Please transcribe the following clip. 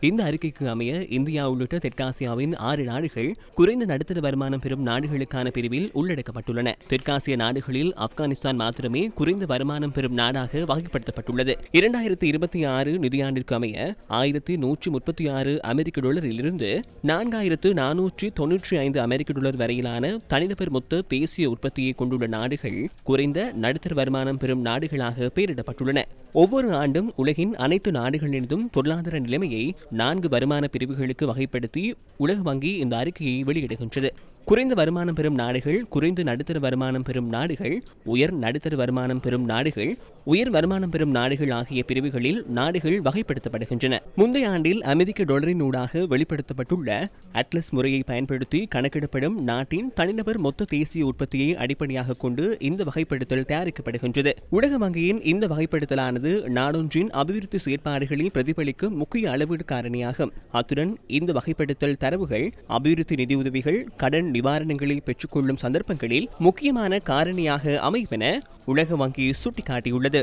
இந்த அறிக்கைக்கு அமைய இந்தியா உள்ளிட்ட தெற்காசியாவின் ஆறு நாடுகள் குறைந்த நடுத்தர வருமானம் பெறும் நாடுகளுக்கான பிரிவில் உள்ளடக்கப்பட்டுள்ளன. தெற்காசிய நாடுகளில் ஆப்கானிஸ்தான் மாத்திரமே குறைந்த வருமானம் பெறும் நாடாக வகைப்படுத்தப்பட்டுள்ளது. இரண்டாயிரத்தி இருபத்தி ஆறு நிதியாண்டிற்கு அமைய ஆயிரத்தி நூற்றி முப்பத்தி ஆறு அமெரிக்க டாலரிலிருந்து நான்காயிரத்து நானூற்றி தொன்னூற்றி ஐந்து அமெரிக்க டாலர் வரையிலான தனிநபர் மொத்த தேசிய உற்பத்தியை கொண்டுள்ள நாடுகள் குறைந்த நடுத்தர வருமானம் பெறும் நாடுகளாக பெயரிடப்பட்டுள்ளன. ஒவ்வொரு ஆண்டும் உலகின் அனைத்து நாடுகளினதும் பொருளாதார நிலைமையை நான்கு வருமான பிரிவுகளுக்கு வகைப்படுத்தி உலக வங்கி இந்த அறிக்கையை வெளியிடுகின்றது. குறைந்த வருமானம் பெறும் நாடுகள் குறைந்த நடுத்தர வருமானம் பெறும் நாடுகள் உயர் நடுத்தர வருமானம் பெறும் நாடுகள் உயர் வருமானம் பெறும் நாடுகள் ஆகிய பிரிவுகளில் நாடுகள் வகைப்படுத்தப்படுகின்றன. முந்தைய ஆண்டில் அமெரிக்க டாலரின் ஊடாக வெளிப்படுத்தப்பட்டுள்ள அட்லஸ் முறையை பயன்படுத்தி கணக்கிடப்படும் நாட்டின் தனிநபர் மொத்த தேசிய உற்பத்தியை அடிப்படையாக கொண்டு இந்த வகைப்படுத்தல் தயாரிக்கப்படுகின்றது. உலக வங்கியின் இந்த வகைப்படுத்தலானது நாடொன்றின் அபிவிருத்தி செயற்பாடுகளை பிரதிபலிக்கும் முக்கிய அளவீடு காரணியாகும். அத்துடன் இந்த வகைப்படுத்தல் தரவுகள் அபிவிருத்தி நிதியுதவிகள் கடன் நிவாரணங்களை பெற்றுக்கொள்ளும் சந்தர்ப்பங்களில் முக்கியமான காரணியாக அமைவென உலக வங்கி சுட்டிக்காட்டியுள்ளது. ಬೆಳೆದೆ